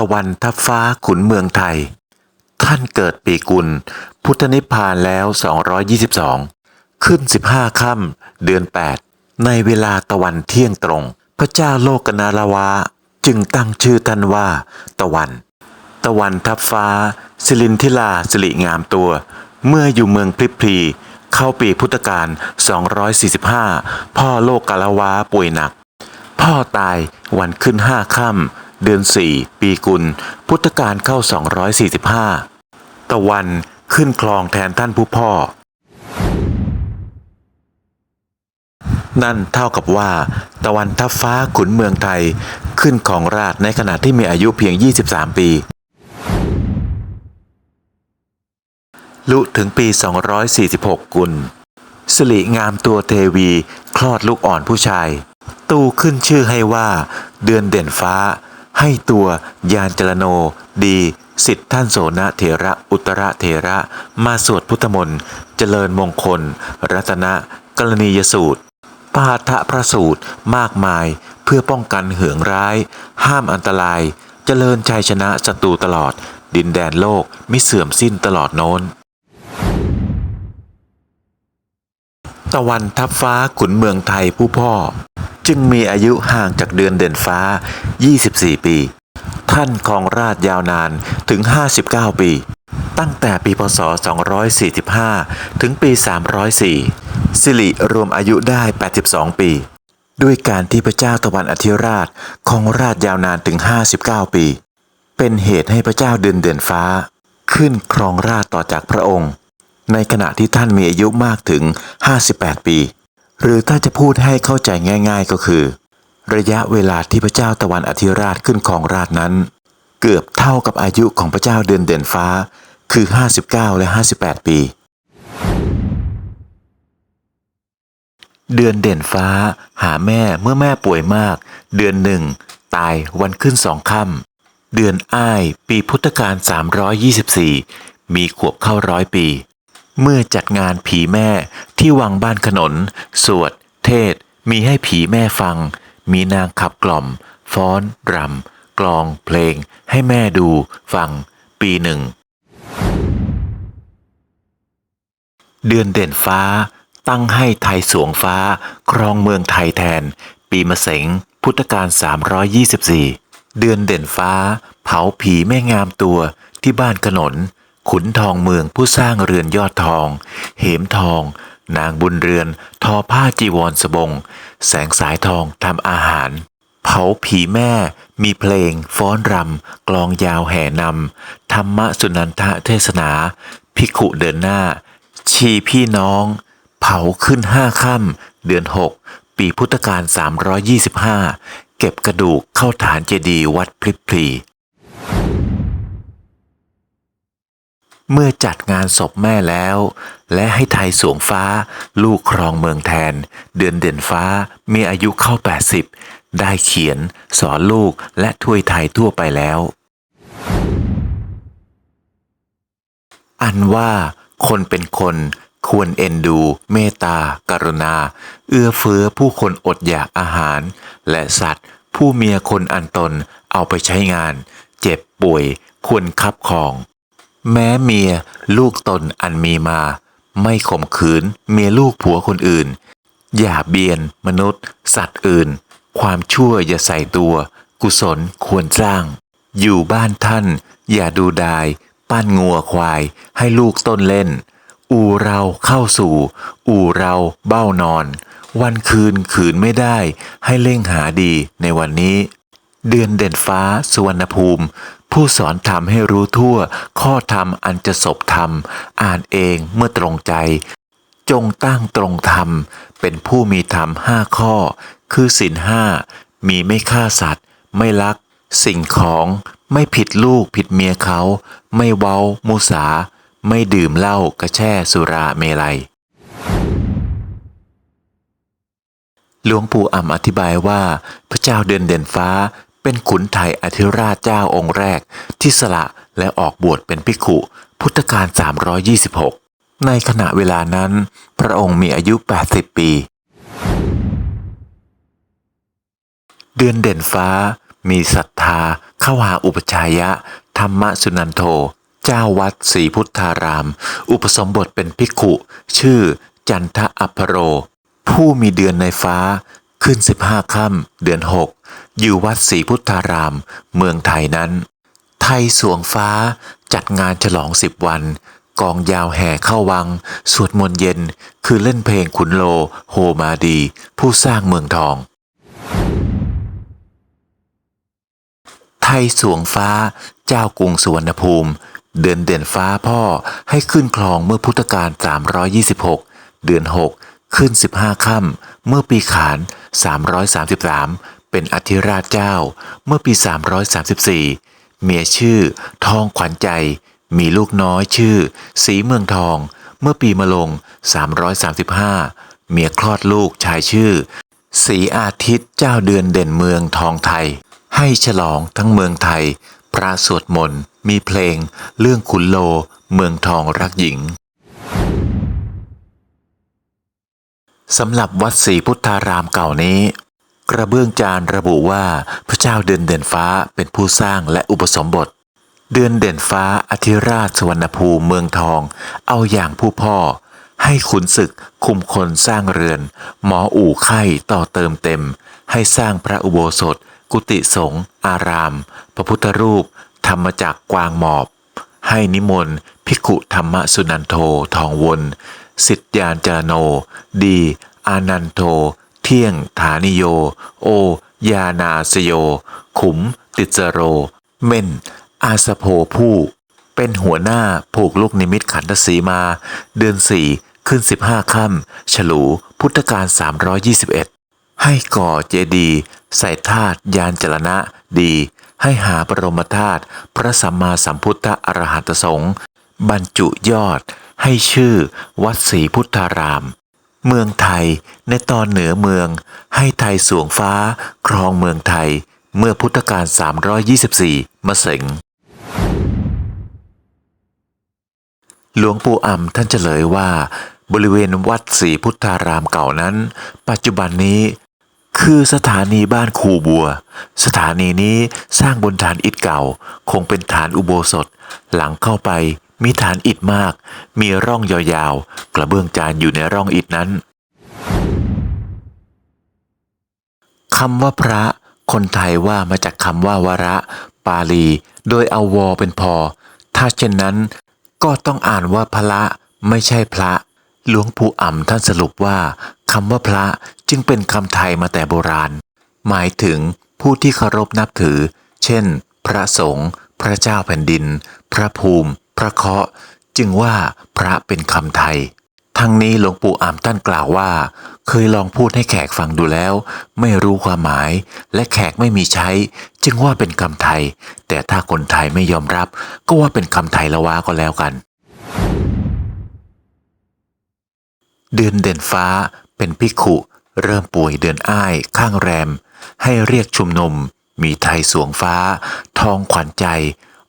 ตะวันทับฟ้าขุนเมืองไทย ท่านเกิดปีกุล พุทธนิพพานแล้ว 222 ขึ้น 15ค่ำเดือน 8 ในเวลาตะวันเที่ยงตรง พระเจ้าโลกนาลาวาจึงตั้งชื่อท่านว่า ตะวัน ตะวันทับฟ้า สิลินทิลาสิริงามตัว เมื่ออยู่เมืองพริบพลีเข้าปีพุทธกาล 245 พ่อโลกกาลาวาป่วยหนัก พ่อตายวันขึ้นห้าค่ำ เดือนสี่ปีกุล พุทธกาลเข้า 245 ตะวันขึ้นคลองแทนท่านผู้พ่อ นั่นเท่ากับว่า ตะวันทับฟ้าขุนเมืองไทย ขึ้นของราชในขณะที่มีอายุเพียง 23 ปี ลุถึงปี 246 กุลสิริงามตัวเทวี คลอดลูกอ่อนผู้ชาย ตูขึ้นชื่อให้ว่า เดือนเด่นฟ้า ให้ตัวยานจรโนดีสิทธิท่านโสนเถระอุตระเถระ มาสวดพุทธมนต์เจริญมงคล รัตนะกรณียสูตรปาทะพระสูตรมากมายเพื่อป้องกันเหืองร้าย ห้ามอันตราย เจริญชัยชนะศัตรูตลอด ดินแดนโลกไม่เสื่อมสิ้นตลอดโน้น ตะวันทับฟ้าขุนเมืองไทยผู้พ่อ จึงมีอายุห่างจากเดือนเด่นฟ้า 24 ปี ท่านครองราชยาวนานถึง 59 ปี ตั้งแต่ปีพศ 245 ถึงปี 304 สิริรวมอายุได้ 82 ปี ด้วยการที่พระเจ้าตะวันอธิราชครองราชยาวนานถึง 59 ปี เป็นเหตุให้พระเจ้าเดือนเด่นฟ้า ขึ้นครองราชต่อจากพระองค์ ในขณะที่ท่านมีอายุมากถึง 58 ปี หรือถ้าจะพูดให้เข้าใจง่าย ๆก็คือ ระยะเวลาที่พระเจ้าตะวันอธิราชขึ้นครองราชนั้น เกือบเท่ากับอายุของพระเจ้าเดือนเด่นฟ้า คือ 59 และ 58 ปี เดือนเด่นฟ้า หาแม่เมื่อแม่ป่วยมาก เดือนหนึ่งตายวันขึ้นสองค่ำเดือนอ้าย ปีพุทธกาล324 มีขวบเข้าร้อยปี เมื่อจัดงานผีแม่ที่วังบ้านขนน สวด เทศ มีให้ผีแม่ฟัง มีนางขับกล่อม ฟ้อน รำ กลอง เพลง ให้แม่ดู ฟัง ปีหนึ่ง เดือนเด่นฟ้า ตั้งให้ไทยสวงฟ้า ครองเมืองไทยแทน ปีมะเสง พุทธกาล324 เดือนเด่นฟ้า เผาผีแม่งามตัวที่บ้านขนน ขุนทองเมืองผู้สร้างเรือนยอดทอง เหมทอง นางบุญเรือน ทอผ้าจีวรสบง แสงสายทองทำอาหาร เผาผีแม่ มีเพลง ฟ้อนรำกลองยาวแห่นำธรรมะสุนันทเทศนาภิกขุเดินหน้า ชีพี่น้อง เผาขึ้นห้าค่ำเดือนหกปีพุทธกาล325 เก็บกระดูกเข้าฐานเจดีย์วัดพริบพลี เมื่อจัดงานศพแม่แล้ว และให้ไทยสวงฟ้า ลูกครองเมืองแทน เดือนเด่นฟ้ามีอายุเข้า 80 ได้เขียน สอนลูกและถ้วยไทยทั่วไปแล้ว อันว่าคนเป็นคนควรเอ็นดู เมตตากรุณา เอื้อเฟื้อผู้คนอดอยากอาหาร และสัตว์ ผู้เมียคนอันตนเอาไปใช้งาน เจ็บป่วย ควรคับคอง แม้เมียลูกตนอันมีมา ไม่ข่มขืนเมียลูกผัวคนอื่น อย่าเบียนมนุษย์ สัตว์อื่น ความชั่วอย่าใส่ตัว กุศลควรสร้าง อยู่บ้านท่าน อย่าดูดาย ปั้นงัวควายให้ลูกต้นเล่น อูเราเข้าสู่ อูเราเบ้านอน วันคืนขืนไม่ได้ ให้เล่งหาดีในวันนี้ เดือนเด่นฟ้าสุวรรณภูมิ ผู้สอนธรรมให้รู้ทั่ว ข้อธรรมอันจะศพธรรม อ่านเองเมื่อตรงใจ จงตั้งตรงธรรม เป็นผู้มีธรรมห้าข้อ คือศีลห้ามีไม่ฆ่าสัตว์ ไม่ลัก สิ่งของไม่ผิดลูกผิดเมียเขา ไม่เว้า มุสา ไม่ดื่มเหล้ากระแช่สุราเมลัยหลวงปู่อ่ำอธิบายว่าพระเจ้าเดือนเด่นฟ้า เป็นขุนไทยอธิราชเจ้าองค์แรก ที่สละและออกบวชเป็นภิกขุพุทธกาล326 ในขณะเวลานั้น พระองค์มีอายุ 80 ปี เดือนเด่นฟ้า มีศรัทธาเข้าหาอุปชายะ ธรรมสุนันโท เจ้าวัดศรีพุทธาราม อุปสมบทเป็นภิกขุ ชื่อจันทอัปโร ผู้มีเดือนในฟ้า ขึ้น15ค่ำเดือน6อยู่วัดศรีพุทธาราม เมืองไทยนั้น ไทยสวงฟ้าจัดงานฉลองสิบวัน กองยาวแห่เข้าวัง สวดมนต์เย็น คือเล่นเพลงขุนโล โฮมาดี ผู้สร้างเมืองทอง ไทยสวงฟ้าเจ้ากรุงสุวรรณภูมิเดือนเด่นฟ้าพ่อให้ขึ้นคลองเมื่อพุทธกาล326 เดือน 6 ขึ้น 15ค่ำเมื่อปีขาน 333 เป็นอธิราชเจ้า เมื่อปี 334 เมียชื่อ ทองขวัญใจ มีลูกน้อยชื่อ สีเมืองทอง เมื่อปีมะลง 335 เมียคลอดลูกชายชื่อ สีอาทิตย์เจ้าเดือนเด่นเมืองทองไทย ให้ฉลองทั้งเมืองไทย พระสวดมนต์มีเพลง เรื่องขุนโล เมืองทองรักหญิง สำหรับวัดศรีพุทธารามเก่านี้ กระเบื้องจานระบุว่าพระเจ้าเดือนเด่นฟ้าเป็นผู้สร้างและอุปสมบท เดือนเด่นฟ้าอธิราชสวรรณภูมิเมืองทอง เอาอย่างผู้พ่อ ให้ขุนศึกคุมคนสร้างเรือน หมออู่ไข่ต่อเติมเต็ม ให้สร้างพระอุโบสถ กุฏิสงฆ์อาราม พระพุทธรูปทำมจากกวางหมอบ ให้นิมนต์ภิกขุธรรมสุนันโททองวน สิทธยานจารโน ดี อานันโท เที่ยงฐานิโย โอ ยานาสโย ขุม ติจโร เม่น อาสโพผู้ เป็นหัวหน้าผูกลูกนิมิตขันธสีมา เดือนสี่ขึ้น15ค่ำฉลูพุทธกาล321 ให้ก่อเจดีย์ใส่ธาตุยานจรณะดี ให้หาบรมธาตุพระสัมมาสัมพุทธอรหัตสงฆ์บรรจุยอด ให้ชื่อวัดศรีพุทธาราม เมืองไทยในตอนเหนือเมือง ให้ไทยสวงฟ้า ครองเมืองไทย เมื่อพุทธกาล324มะเสงหลวงปู่อ่ำท่านเฉลยว่า บริเวณวัดศรีพุทธารามเก่านั้น ปัจจุบันนี้คือสถานีบ้านคูบัว สถานีนี้สร้างบนฐานอิฐเก่า คงเป็นฐานอุโบสถ หลังเข้าไป มีฐานอิฐมาก มีร่องยาวๆ กระเบื้องจานอยู่ในร่องอิฐนั้นคำว่าพระ คนไทยว่ามาจากคำว่าวระ ปาลี โดยเอาวอเป็นพอ ถ้าเช่นนั้น ก็ต้องอ่านว่าพระไม่ใช่พระ หลวงปู่อ่ำท่านสรุปว่าคำว่าพระจึงเป็นคำไทยมาแต่โบราณ หมายถึงผู้ที่เคารพนับถือ เช่น พระสงฆ์พระเจ้าแผ่นดิน พระภูมิ พระเคาะจึงว่าพระเป็นคำไทย ทั้งนี้หลวงปู่อามท่านกล่าวว่า เคยลองพูดให้แขกฟังดูแล้ว ไม่รู้ความหมาย และแขกไม่มีใช้ จึงว่าเป็นคำไทย แต่ถ้าคนไทยไม่ยอมรับ ก็ว่าเป็นคำไทยละวาก็แล้วกัน เดือนเด่นฟ้าเป็นภิขุ เริ่มป่วยเดือนอ้ายข้างแรม ให้เรียกชุมนุมมีไทยสวงฟ้า ทองขวัญใจ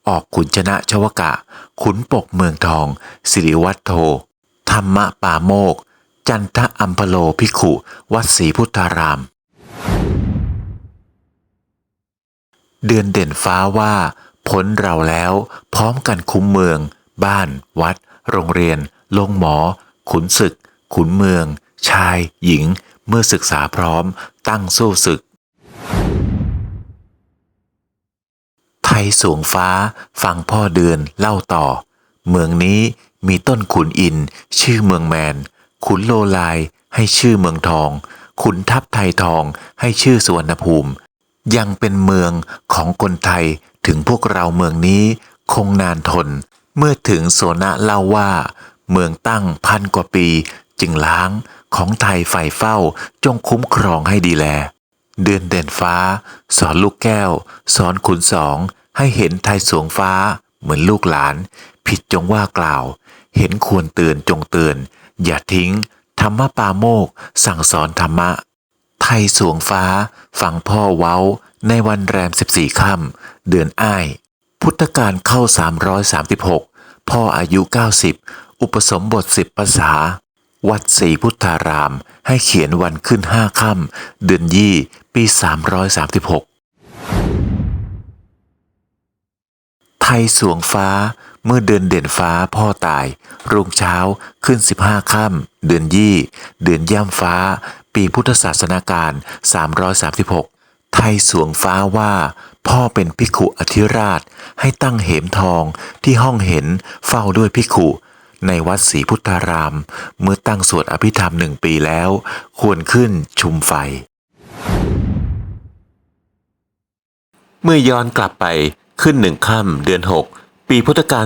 ออกขุนชนะชวกะ ขุนปกเมืองทอง สิริวัฒโท ธรรมะป่าโมก จันทะอัมพโลภิกขุ วัดศรีพุทธาราม เดือนเด่นฟ้าว่าพ้นเราแล้ว พร้อมกันคุ้มเมือง บ้าน วัด โรงเรียน โรงหมอ ขุนศึก ขุนเมือง ชาย หญิง เมื่อศึกษาพร้อม ตั้งสู้ศึก ไทยสวงฟ้าฟังพ่อเดือนเล่าต่อ เมืองนี้มีต้นขุนอิน ชื่อเมืองแมน ขุนโลลายให้ชื่อเมืองทอง ขุนทัพไทยทองให้ชื่อสุวนภูมิ ยังเป็นเมืองของคนไทยถึงพวกเราเมืองนี้คงนานทน เมื่อถึงโสนะเล่าว่า เมืองตั้งพันกว่าปี จึงล้างของไทยฝ่ายเฝ้าจงคุ้มครองให้ดีแล เดือนเด่นฟ้า สอนลูกแก้ว สอนขุนสอง ให้เห็นไทยสวงฟ้าเหมือนลูกหลาน ผิดจงว่ากล่าว เห็นควรเตือนจงเตือน อย่าทิ้ง ธรรมปาโมก สั่งสอนธรรมะ ไทยสวงฟ้า ฟังพ่อเว้า ในวันแรม 14ค่ำเดือนอ้าย พุทธกาลเข้า 336 พ่ออายุ 90 อุปสมบทสิบภาษา วัดศรีพุทธาราม ให้เขียนวันขึ้นห้าค่ำเดือนยี่ ปี 336 ยสวงฟ้า เมื่อเดือนเด่นฟ้าพ่อตาย รุ่งเช้าขึ้นสิบห้าค่ำเดือนยี่ เดือนย่ำฟ้า ปีพุทธศาสนาการ 336 ไทยสวงฟ้าว่า พ่อเป็นภิกขุอธิราช ให้ตั้งเหมทองที่ห้องเห็นเฝ้าด้วยภิกขุในวัดศรีพุทธาราม เมื่อตั้งสวดอภิธรรมหนึ่งปีแล้ว ควรขึ้นชุมไฟ เมื่อย้อนกลับไป ขึ้นหนึ่งค่ำเดือน 6 ปีพุทธกาล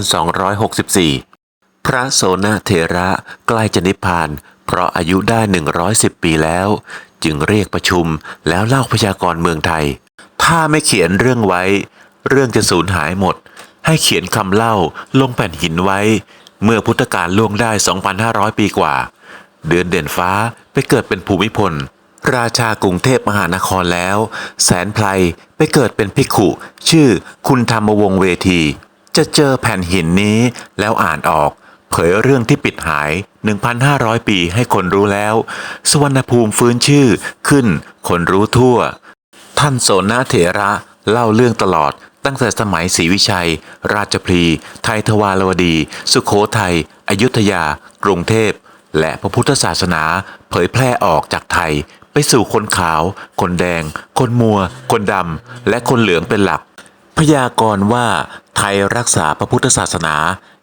264 พระโสนเถระใกล้จะนิพพาน เพราะอายุได้ 110 ปีแล้ว จึงเรียกประชุมแล้วเล่าพยากรณ์เมืองไทย ถ้าไม่เขียนเรื่องไว้ เรื่องจะสูญหายหมด ให้เขียนคำเล่าลงแผ่นหินไว้ เมื่อพุทธกาลล่วงได้ 2,500 ปีกว่า เดือนเด่นฟ้าไปเกิดเป็นภูมิพล ราชากรุงเทพมหานครแล้ว แสนไพรไปเกิดเป็นภิกขุชื่อคุณธรรมวงเวที จะเจอแผ่นหินนี้แล้วอ่านออก เผยเรื่องที่ปิดหาย 1,500 ปีให้คนรู้แล้วสวรรณภูมิฟื้นชื่อขึ้น คนรู้ทั่ว ท่านโสนเถระเล่าเรื่องตลอดตั้งแต่สมัยศรีวิชัย ราชพลี ไทยทวารวดี สุขโขทัยอยุธยา กรุงเทพ และพระพุทธศาสนาเผยแพร่ออกจากไทย ไปสู่คนขาว คนแดง คนมัว คนดำ และคนเหลืองเป็นหลัก พยากรณ์ว่าไทยรักษาพระพุทธศาสนา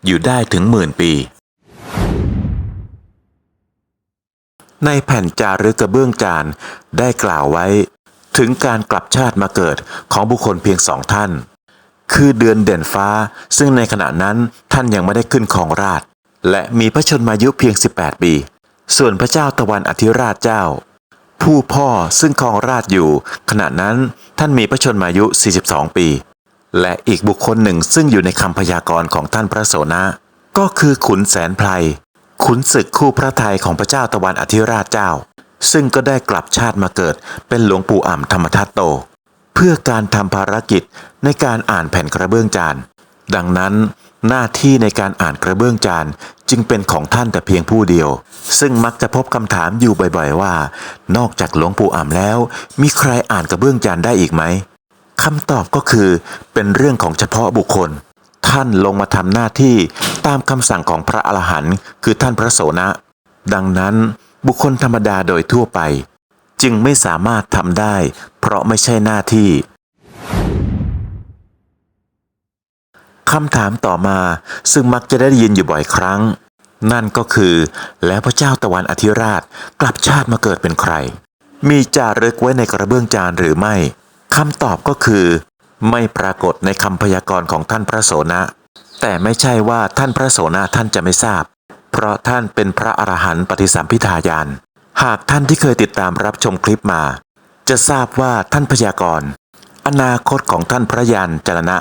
อยู่ได้ถึงหมื่นปี ในแผ่นจารึกกระเบื้องจานได้กล่าวไว้ ถึงการกลับชาติมาเกิดของบุคคลเพียงสองท่าน คือเดือนเด่นฟ้า ซึ่งในขณะนั้นท่านยังไม่ได้ขึ้นของราช และมีพระชนมายุเพียง 18 ปี ส่วนพระเจ้าตะวันอธิราชเจ้า ผู้พ่อซึ่งครองราชอยู่ ขณะนั้นท่านมีพระชนมายุ 42 ปี และอีกบุคคลหนึ่งซึ่งอยู่ในคำพยากรณ์ของท่านพระโสนะ ก็คือขุนแสนไพรขุนศึกคู่พระทัยของพระเจ้าตะวันอธิราชเจ้า ซึ่งก็ได้กลับชาติมาเกิดเป็นหลวงปู่อ่ำธรรมทัตโต เพื่อการทำภารกิจในการอ่านแผ่นกระเบื้องจานดังนั้น หน้าที่ในการอ่านกระเบื้องจานจึงเป็นของท่านแต่เพียงผู้เดียว ซึ่งมักจะพบคำถามอยู่บ่อยๆว่า นอกจากหลวงปู่อ่ำแล้ว มีใครอ่านกระเบื้องจานได้อีกไหมคำตอบก็คือเป็นเรื่องของเฉพาะบุคคล ท่านลงมาทำหน้าที่ตามคำสั่งของพระอรหันต์คือท่านพระโสนะ ดังนั้นบุคคลธรรมดาโดยทั่วไป จึงไม่สามารถทำได้ เพราะไม่ใช่หน้าที่ คำถามต่อมาซึ่งมักจะได้ยินอยู่บ่อยครั้ง นั่นก็คือ แล้วพระเจ้าตะวันอธิราชกลับชาติมาเกิดเป็นใคร มีจารึกไว้ในกระเบื้องจานหรือไม่คำตอบก็คือ ไม่ปรากฏในคำพยากรณ์ของท่านพระโสนะ แต่ไม่ใช่ว่าท่านพระโสนะท่านจะไม่ทราบ เพราะท่านเป็นพระอรหันต์ปฏิสัมพิทาญาณหากท่านที่เคยติดตามรับชมคลิปมา จะทราบว่าท่านพยากรณ์อนาคตของท่านพระยานจรณะ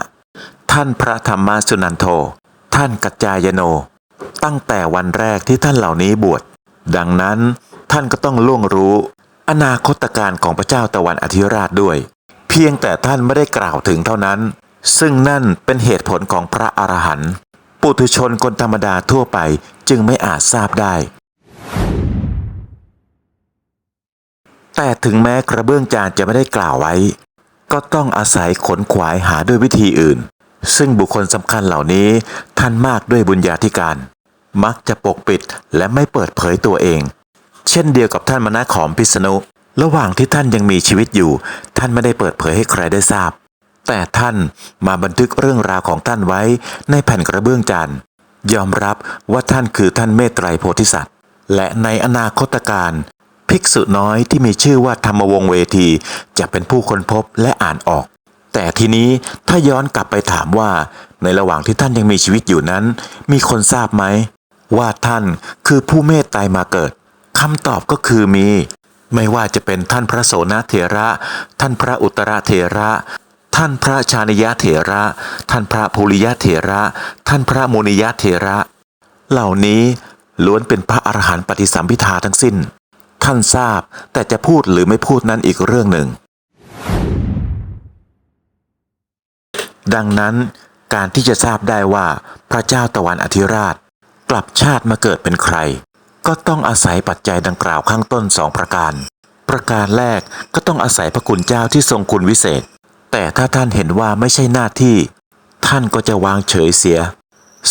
ท่านพระธรรมสุนันโท ท่านกัจจายโน ตั้งแต่วันแรกที่ท่านเหล่านี้บวช ดังนั้นท่านก็ต้องล่วงรู้ อนาคตการของพระเจ้าตะวันอธิราชด้วย เพียงแต่ท่านไม่ได้กล่าวถึงเท่านั้น ซึ่งนั่นเป็นเหตุผลของพระอรหันต์ ปุถุชนคนธรรมดาทั่วไปจึงไม่อาจทราบได้ แต่ถึงแม้กระเบื้องจานจะไม่ได้กล่าวไว้ ก็ต้องอาศัยขนขวายหาด้วยวิธีอื่น ซึ่งบุคคลสำคัญเหล่านี้ท่านมากด้วยบุญญาธิการ มักจะปกปิดและไม่เปิดเผยตัวเอง เช่นเดียวกับท่านมณะขอมพิษณุระหว่างที่ท่านยังมีชีวิตอยู่ ท่านไม่ได้เปิดเผยให้ใครได้ทราบ แต่ท่านมาบันทึกเรื่องราวของท่านไว้ในแผ่นกระเบื้องจานยอมรับว่าท่านคือท่านเมตไตรโพธิสัตว์ และในอนาคตการภิกษุน้อยที่มีชื่อว่าธรรมวงศเวทีจะเป็นผู้ค้นพบและอ่านออก แต่ทีนี้ถ้าย้อนกลับไปถามว่า ในระหว่างที่ท่านยังมีชีวิตอยู่นั้น มีคนทราบไหม ว่าท่านคือผู้เมตไตรมาเกิดคำตอบก็คือมี ไม่ว่าจะเป็นท่านพระโสนเถระ ท่านพระอุตรเถระ ท่านพระชานิยเถระ ท่านพระภูริยเถระ ท่านพระโมนิยเถระ เหล่านี้ล้วนเป็นพระอรหันต์ปฏิสัมพิทาทั้งสิ้น ท่านทราบแต่จะพูดหรือไม่พูดนั้นอีกเรื่องหนึ่ง ดังนั้นการที่จะทราบได้ว่าพระเจ้าตะวันอธิราช กลับชาติมาเกิดเป็นใคร ก็ต้องอาศัยปัจจัยดังกล่าวข้างต้นสองประการ ประการแรกก็ต้องอาศัยพระคุณเจ้าที่ทรงคุณวิเศษ แต่ถ้าท่านเห็นว่าไม่ใช่หน้าที่ ท่านก็จะวางเฉยเสีย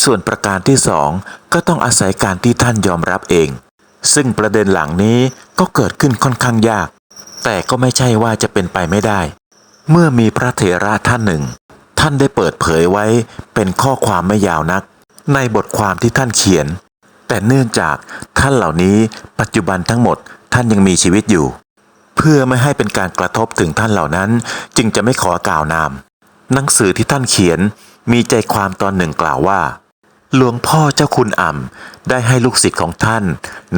ส่วนประการที่สองก็ต้องอาศัยการที่ท่านยอมรับเอง ซึ่งประเด็นหลังนี้ก็เกิดขึ้นค่อนข้างยาก แต่ก็ไม่ใช่ว่าจะเป็นไปไม่ได้ เมื่อมีพระเถระท่านหนึ่ง ท่านได้เปิดเผยไว้เป็นข้อความไม่ยาวนัก ในบทความที่ท่านเขียน แต่เนื่องจากท่านเหล่านี้ปัจจุบันทั้งหมดท่านยังมีชีวิตอยู่ เพื่อไม่ให้เป็นการกระทบถึงท่านเหล่านั้น จึงจะไม่ขอกล่าวนาม หนังสือที่ท่านเขียนมีใจความตอนหนึ่งกล่าวว่า หลวงพ่อเจ้าคุณอ่ำได้ให้ลูกศิษย์ของท่าน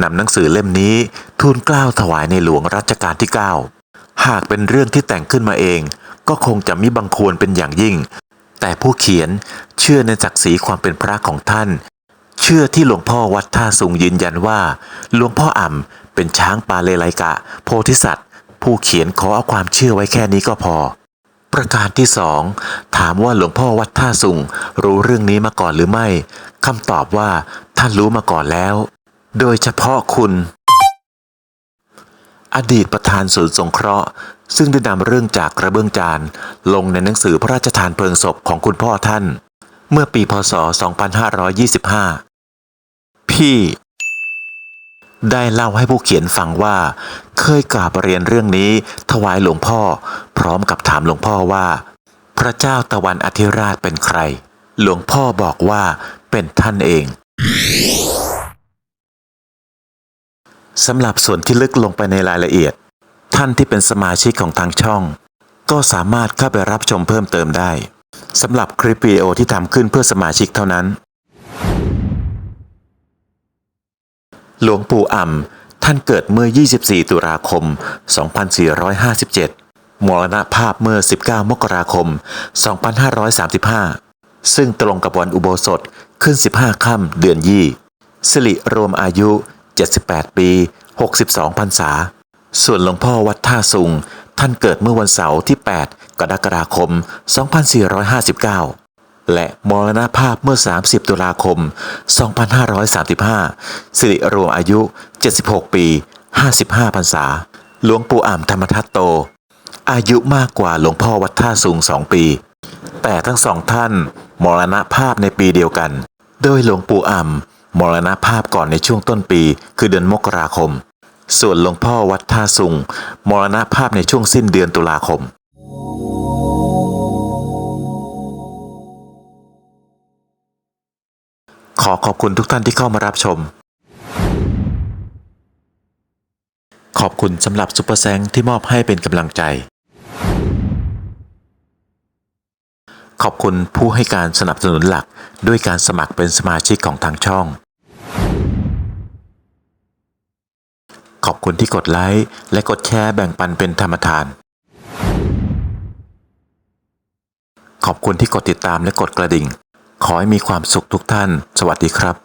นำหนังสือเล่มนี้ทูลเกล้าถวายในหลวงรัชกาลที่ 9 หากเป็นเรื่องที่แต่งขึ้นมาเอง ก็คงจะมิบังควรเป็นอย่างยิ่ง แต่ผู้เขียนเชื่อในศักดิ์ศรีความเป็นพระของท่าน เชื่อที่หลวงพ่อวัดท่าสุงยืนยันว่า หลวงพ่ออ่ำเป็นช้างปาเลไลกะ โพธิสัตว์ ผู้เขียนขอเอาความเชื่อไว้แค่นี้ก็พอ ประการที่สองถามว่าหลวงพ่อวัดท่าสุงรู้เรื่องนี้มาก่อนหรือไม่คำตอบว่าท่านรู้มาก่อนแล้ว โดยเฉพาะคุณ อดีตประธานศูนย์สงเคราะห์ ซึ่งได้นำเรื่องจากกระเบื้องจานลงในหนังสือพระราชทานเพลิงศพของคุณพ่อท่าน เมื่อปีพศ 2525 พี่ ได้เล่าให้ผู้เขียนฟังว่า เคยกราบเรียนเรื่องนี้ถวายหลวงพ่อ พร้อมกับถามหลวงพ่อว่า พระเจ้าตะวันอธิราชเป็นใคร หลวงพ่อบอกว่าเป็นท่านเอง สำหรับส่วนที่ลึกลงไปในรายละเอียด ท่านที่เป็นสมาชิกของทางช่อง ก็สามารถเข้าไปรับชมเพิ่มเติมได้สำหรับคลิปวิดีโอที่ทำขึ้นเพื่อสมาชิกเท่านั้น หลวงปู่อ่ำท่านเกิดเมื่อ 24 ตุลาคม 2457 มรณภาพเมื่อ 19 มกราคม 2535 ซึ่งตรงกับวันอุโบสถขึ้น 15 ค่ำเดือนยี่สิริรวมอายุ 78 ปี 62 พรรษา ส่วนหลวงพ่อวัดท่าสุง ท่านเกิดเมื่อวันเสาร์ที่ 8 กรกฎาคม 2459 และมรณภาพเมื่อ 30 ตุลาคม 2535 สิริรวมอายุ 76 ปี 55 พรรษา หลวงปู่อ่ำธรรมทัตโต อายุมากกว่าหลวงพ่อวัดท่าสูง2ปี แต่ทั้งสองท่านมรณภาพในปีเดียวกัน โดยหลวงปู่อ่ำ มรณภาพก่อนในช่วงต้นปี คือเดือนมกราคม ส่วนหลวงพ่อวัดท่าสุง มรณภาพในช่วงสิ้นเดือนตุลาคมขอขอบคุณทุกท่านที่เข้ามารับชม ขอบคุณสำหรับซุปเปอร์แซงที่มอบให้เป็นกำลังใจ ขอบคุณผู้ให้การสนับสนุนหลัก ด้วยการสมัครเป็นสมาชิกของทางช่อง ขอบคุณที่กดไลค์และกดแชร์แบ่งปันเป็นธรรมทาน ขอบคุณที่กดติดตามและกดกระดิ่ง ขอให้มีความสุขทุกท่าน สวัสดีครับ